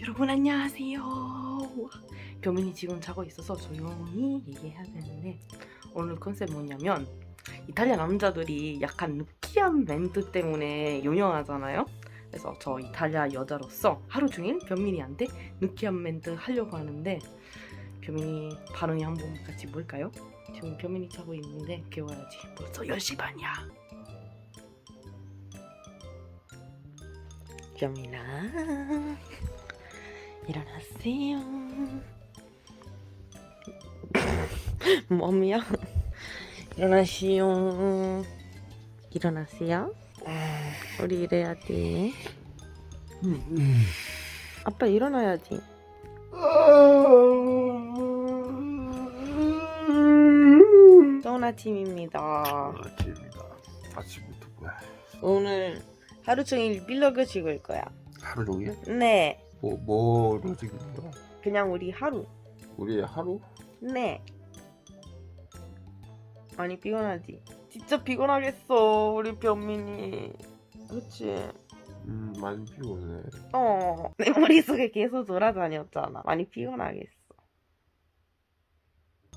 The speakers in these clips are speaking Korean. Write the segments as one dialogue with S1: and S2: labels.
S1: 여러분 안녕하세요. 교민이 지금 자고 있어서 조용히 얘기해야 되는데 오늘 컨셉 뭐냐면 이탈리아 남자들이 약간 느끼한 멘트 때문에 유명하잖아요. 그래서 저 이탈리아 여자로서 하루 종일 변민이한테 느끼한 멘트 하려고 하는데 변민이 반응이 한번 같이 볼까요? 지금 변민이 자고 있는데 깨워야지. 벌써 10시 반이야. 변민아 일어나세요. mom이야. 일어나시오. 일어나세요. 우리 이래야 돼. 아빠 일어나야지. 좋은 아침입니다.
S2: 아침입니다. 아침부터 뭐야?
S1: 오늘 하루 종일 빌로그 찍을 거야.
S2: 하루 종일?
S1: 네.
S2: 뭐 뭐로 찍는 거야?
S1: 그냥 우리 하루.
S2: 우리 하루?
S1: 네. 많이 피곤하지? 진짜 피곤하겠어, 우리 변민이. 그치?
S2: 음 많이 피곤해.
S1: 어. 내 머릿속에 계속 돌아다녔잖아. 많이 피곤하겠어.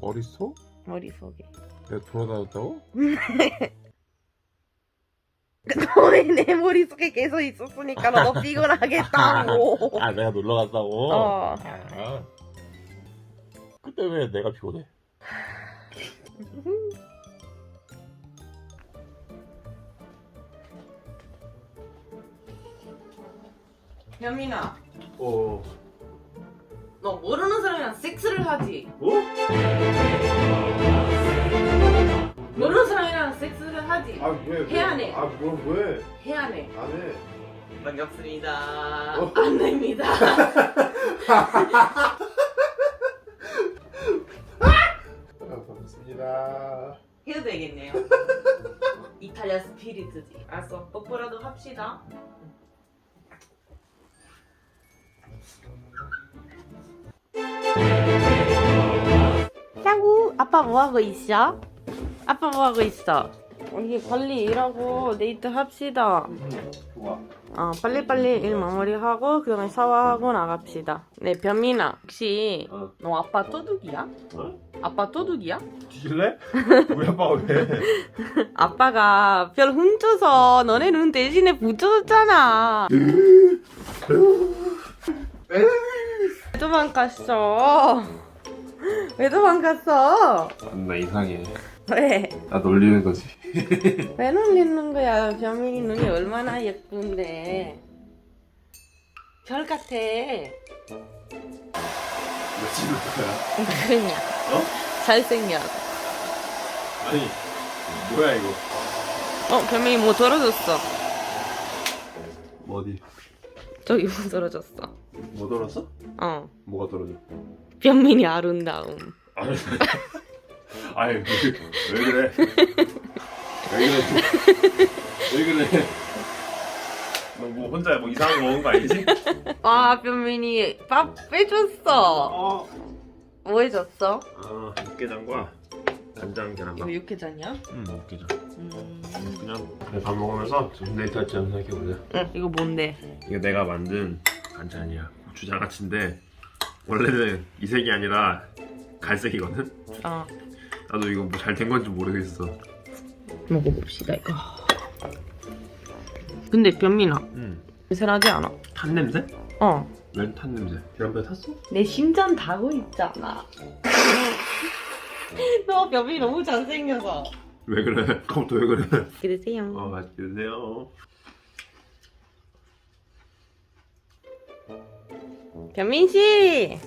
S2: 어딨어?
S1: 머릿속에.
S2: 내가 돌아다녔다고?
S1: 너왜 내 머릿속에 계속 있었으니까 너 피곤하겠다고.
S2: 아 내가 놀러 갔다고?
S1: 어.
S2: 아. 그때 왜 내가 피곤해?
S1: 변민아,
S2: 어.
S1: 너 모르는 사람이랑 섹스를 하지?
S2: 어?
S1: 모르는 사람이랑 섹스를 하지?
S2: 아 왜?
S1: 해, 안 해?
S2: 아뭐 왜?
S1: 해야 해.
S2: 안 해.
S1: 반갑습니다.
S2: 어?
S1: 안 됩니다.
S2: 아, 반갑습니다.
S1: 해도 되겠네요. 이탈리아 스피리트지. 알았어. 뽀뽀라도 합시다. 야구, 아빠 뭐 하고 있어? 아빠 뭐 하고 있어? 우리 빨리 일하고 데이트 합시다.
S2: 좋아.
S1: 어, 빨리빨리 일 마무리하고 그다음에 샤워하고 나갑시다. 네, 변민아. 혹시
S2: 어.
S1: 너 아빠 도둑이야?
S2: 어?
S1: 아빠 도둑이야?
S2: 뒤질래? 우리 아빠가 왜?
S1: 아빠가 별 훔쳐서 너네 눈 대신에 붙여줬잖아. 왜 도망갔어? 왜 도망갔어?
S2: 나 이상해.
S1: 왜?
S2: 나 놀리는 거지.
S1: 왜 놀리는 거야? 변민이 눈이 얼마나 예쁜데. 별 같아.
S2: 몇 찍을 거야?
S1: 그냥.
S2: 어?
S1: 잘생겨.
S2: 아니 뭐야 이거?
S1: 어, 변민이 뭐 떨어졌어.
S2: 어디?
S1: 저기 뭐 떨어졌어.
S2: 뭐 떨었어?
S1: 어.
S2: 뭐가 떨어져?
S1: 변민이 아름다움.
S2: 아니, 아니 왜, 왜 그래? 왜 그래? 왜 그래? 너 뭐 혼자 뭐 이상한 거 먹은 거 아니지?
S1: 와, 변민이 밥 빼줬어.
S2: 어.
S1: 뭐 해줬어?
S2: 아 육개장과 간장 계란밥.
S1: 이거 육회장이야?
S2: 응 육개장.
S1: 음.
S2: 그냥 그냥 밥 먹으면서 좀 데이트 할지 한번 생각해보자.
S1: 응, 이거 뭔데?
S2: 이거 내가 만든 반찬이야. 고추장아찌인데 원래는 이 색이 아니라 갈색이거든.
S1: 어.
S2: 나도 이거 뭐 잘 된 건지 모르겠어.
S1: 먹어봅시다, 이거. 근데 변민아,
S2: 응.
S1: 냄새나지 않아?
S2: 탄 냄새?
S1: 어.
S2: 웬탄 냄새? 계란배 탔어?
S1: 내 심장 다고 있잖아. 너 변민이 너무 잘생겨서.
S2: 왜 그래? 컴퓨터 왜 그래?
S1: 그러세요.
S2: 어 맛있게 드세요.
S1: 변민 씨,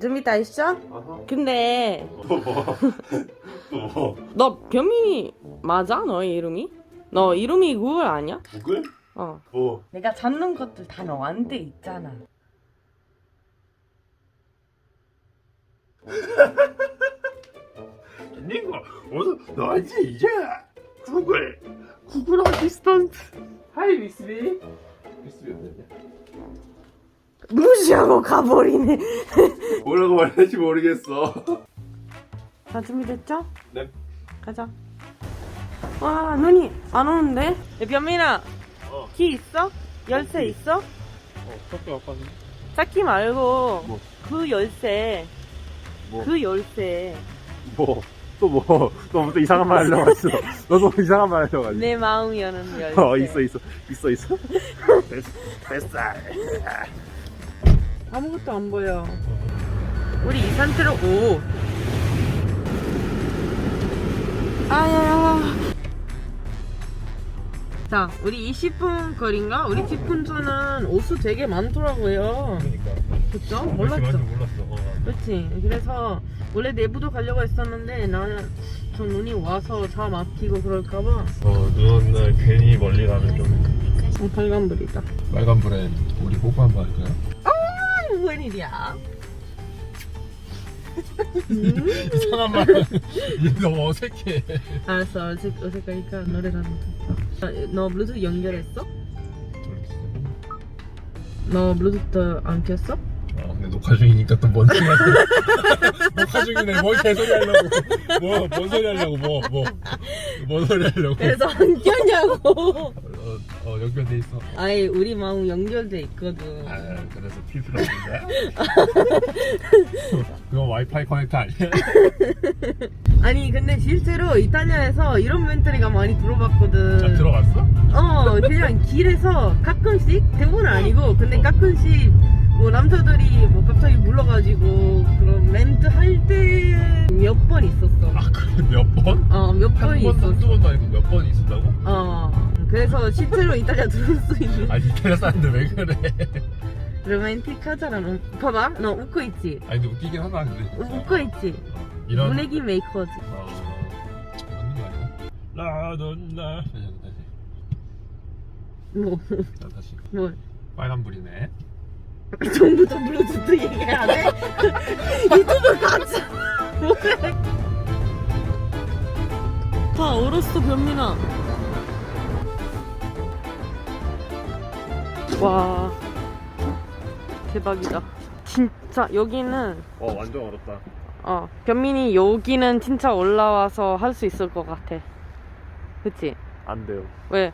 S1: 준비 다 했어?
S2: 아하.
S1: 근데
S2: 뭐 뭐? 뭐?
S1: 너 변민이 맞아? 너 이름이? 너 이름이 그걸 아니야?
S2: 구글?
S1: 어.
S2: 뭐?
S1: 내가 찾는 것들 다 너한테 있잖아.
S2: 닌거 어서 너한테 이제 구글 구글 어시스턴트 하이 미스비 미스비 어땠냐?
S1: 무시하고 가버리네.
S2: 뭐라고 말할지 모르겠어.
S1: 다 준비됐죠?
S2: 네.
S1: 가자. 와 눈이 안 오는데? 야, 변민아
S2: 어.
S1: 키 있어? 열쇠 있어?
S2: 어, 학교 아빠는
S1: 찾기 말고
S2: 뭐?
S1: 그 열쇠
S2: 뭐?
S1: 그 열쇠
S2: 뭐? 또 뭐? 너또 이상한 말 하려고 했어. 너도 이상한 말 하려고 했어.
S1: 내 마음 여는 열쇠
S2: 어, 있어, 있어. 있어, 있어. 뱃살.
S1: 아무것도 안 보여 우리 이 상태로 오 아야 자 우리 20분 거리인가? 우리 집 근처는 옷수 되게 많더라고요
S2: 그러니까.
S1: 그쵸? 몰랐죠?
S2: 몰랐어. 어.
S1: 그렇지. 그래서 원래 내부도 가려고 했었는데 나는 좀 눈이 와서 차 막히고 그럴까봐
S2: 어, 눈날 괜히 멀리 가면 좀
S1: 어, 빨간불이다.
S2: 빨간불에 우리 뽀뽀 한번 할까요?
S1: 아, 웬일이야? 음?
S2: 이상한 말. 너무 어색해.
S1: 알았어, 어색, 어색하니까 노래라도. 아, 너 블루투스 연결했어? 너 블루투스 안 켰어?
S2: 아, 근데 녹화 중이니까 또 뭔 소리 하려고. 녹화 중이네. 뭔 개소리 하려고. 뭐, 뭔 소리 하려고. 뭐, 뭐. 뭔 소리 하려고.
S1: 그래서 안 켰냐고.
S2: 어, 어, 연결돼 있어.
S1: 아예 우리 마음 연결돼 있거든.
S2: 아, 그래서 필요한 거야? 그거 와이파이 커넥터 아니야?
S1: 아니 근데 실제로 이탈리아에서 이런 멘트리가 많이 들어봤거든.
S2: 아, 들어갔어?
S1: 어 그냥 길에서 가끔씩 대부분 아니고 근데 가끔씩 뭐 남자들이 뭐 갑자기 불러가지고 그런 멘트 할 때 몇 번 있었어.
S2: 아, 몇 번?
S1: 어 몇 번
S2: 한 번,
S1: 있었어.
S2: 한두 번도 아니고 몇 번 있었다고?
S1: 어 그래서 실제로 이탈리아 들을 수 있는
S2: 아니, 이탈리아 사는데 왜 그래?
S1: 로맨틱하잖아. 너. 봐봐 너 웃고 있지.
S2: 아니, 근데 웃기긴 하다, 근데. 진짜.
S1: 웃고 있지.
S2: 이런.
S1: 분위기 메이커지.
S2: 아, 맞는 거 아니야? 라돈나. 다시, 다시.
S1: 뭐
S2: 자, 다시.
S1: 뭐.
S2: 빨간불이네.
S1: 전부터 블루투스 얘기해야 돼? 유튜브 가자. 뭐래? 다 얼었어 변민아. 와 대박이다. 진짜 여기는
S2: 어, 완전 어렵다.
S1: 어 변민이 여기는 진짜 올라와서 할 수 있을 것 같아. 그치?
S2: 안 돼요.
S1: 왜?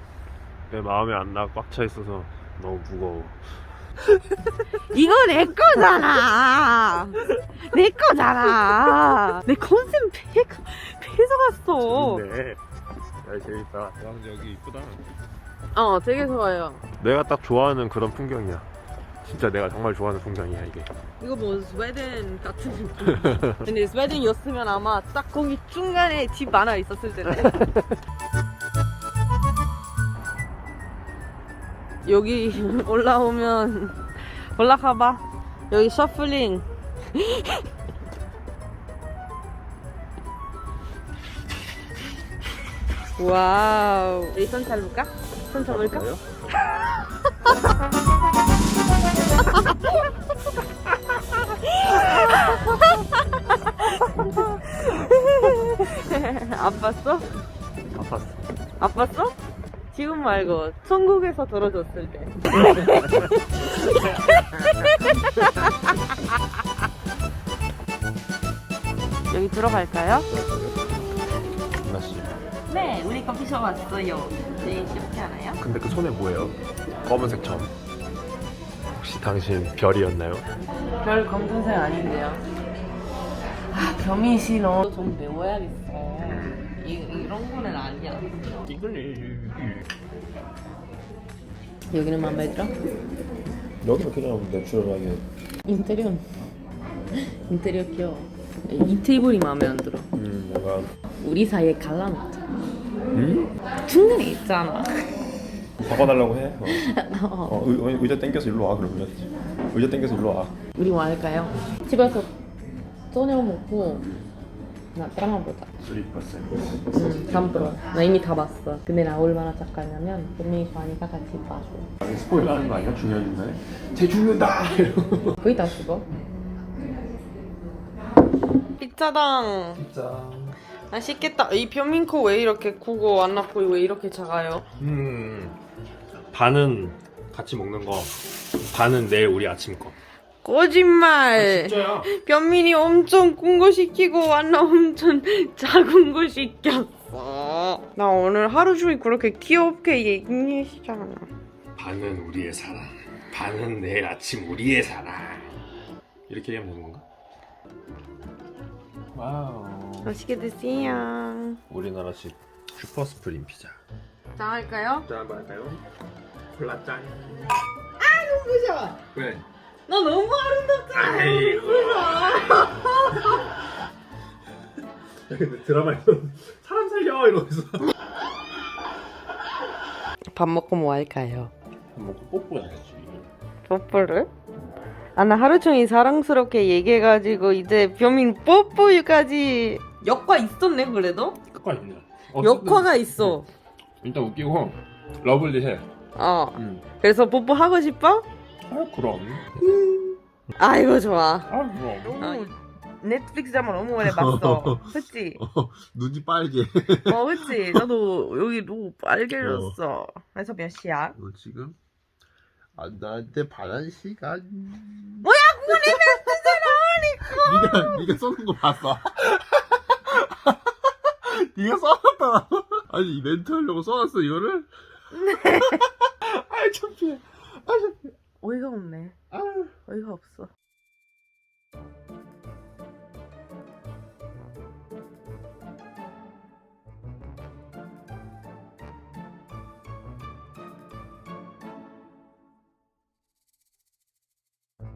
S2: 내 마음에 안 나 꽉 차 있어서 너무 무거워.
S1: 이거 내 거잖아. 내 거잖아. 내 컨셉 폐, 뺏어갔어.
S2: 재밌네. 야, 재밌다. 와, 근데 여기 이쁘다.
S1: 어, 되게 좋아요.
S2: 내가 딱 좋아하는 그런 풍경이야. 진짜 내가 정말 좋아하는 풍경이야, 이게.
S1: 이거 뭐 스웨덴 같은 느낌. 근데 스웨덴이었으면 아마 딱 거기 중간에 집 하나 있었을 텐데. 여기 올라오면 올라가봐. 여기 셔플링. 와우. 여기 손 잡을까? 손 잡을까? 말고 천국에서 들어줬을 때. 여기 들어갈까요?
S2: 하나씩.
S1: 네, 우리 커피숍 왔어요. 되게 귀엽지 않아요?
S2: 근데 그 손에 뭐예요? 검은색 점. 혹시 당신 별이었나요?
S1: 별 검정색 아닌데요. 아, 겸이 싫어. 좀 배워야겠어. 이, 이런 거는 아니야.
S2: 이거는
S1: 여기는 마음에 들어?
S2: 여기는 그냥 내추럴하게.
S1: 인테리어. 인테리어 귀여워. 이 테이블이 마음에 안 들어.
S2: 음, 뭔가.
S1: 우리 사이에 갈라놓자.
S2: 음?
S1: 중간에 있잖아.
S2: 바꿔달라고 해. 어.
S1: 어,
S2: 어, 의, 의자 당겨서 일로 와 그러면. 의자 당겨서 일로 와.
S1: 우리 뭐 할까요? 집에서 저녁 먹고 나 드라마 보자.
S2: 3%.
S1: 응, 잠들어. 나 이미 다 봤어. 근데 나 얼마나 작가냐면 분명히 좋아하니까 같이 봐줘.
S2: 아니 스포일러 하는 거 아니야? 중요한 중간에? 쟤 죽는다! 이러고.
S1: 거의 다 죽어. 피자당.
S2: 진짜.
S1: 맛있겠다. 이 변민코 왜 이렇게 크고 안 낳고 왜 이렇게 작아요?
S2: 음. 반은 같이 먹는 거, 반은 내일 우리 아침 거.
S1: 거짓말.
S2: 진짜야.
S1: 변민이 엄청 큰거 시키고 안나 엄청 작은 거 시켰어. 나 오늘 하루 종일 그렇게 귀엽게 얘기했잖아.
S2: 반은 우리의 사랑, 반은 내일 아침 우리의 사랑 이렇게 얘기하면 되는 건가? 와우
S1: 맛있게 드세요.
S2: 우리나라식 슈퍼 스프림 피자
S1: 자 할까요?
S2: 짠 할까요? 콜라 짠
S1: 그죠?
S2: 왜?
S1: 너 너무 아름답잖아.
S2: 아이고 근데 드라마에서 사람 살려 이러면서
S1: 밥 먹고 뭐 할까요?
S2: 먹고 뽀뽀해야지
S1: 뽀뽀를? 아 나 하루 종일 사랑스럽게 얘기해가지고 이제 변민 뽀뽀까지 역과 있었네 그래도?
S2: 끝과 있네
S1: 역화가 있어.
S2: 일단 웃기고 러블리해
S1: 어.
S2: 응.
S1: 그래서 뽀뽀 하고 싶어?
S2: 아 그럼
S1: 아이고 좋아.
S2: 아 그럼
S1: 어, 넷플릭스 드라마 너무 오래 봤어. 그치?
S3: 눈이 빨개.
S1: 어 그치? 나도 여기 너무 빨개졌어. 그래서 몇 시야?
S3: 너 지금 아, 나한테 반한 시간.
S1: 뭐야 내
S3: 네가 네가 써는 거 봤어. 네가 써놨다. 아니 이 멘트 하려고 써놨어 이거를. 아이 창피해. 아 창피해.
S1: 어이가 없네.
S3: 아.
S1: 어이가 없어.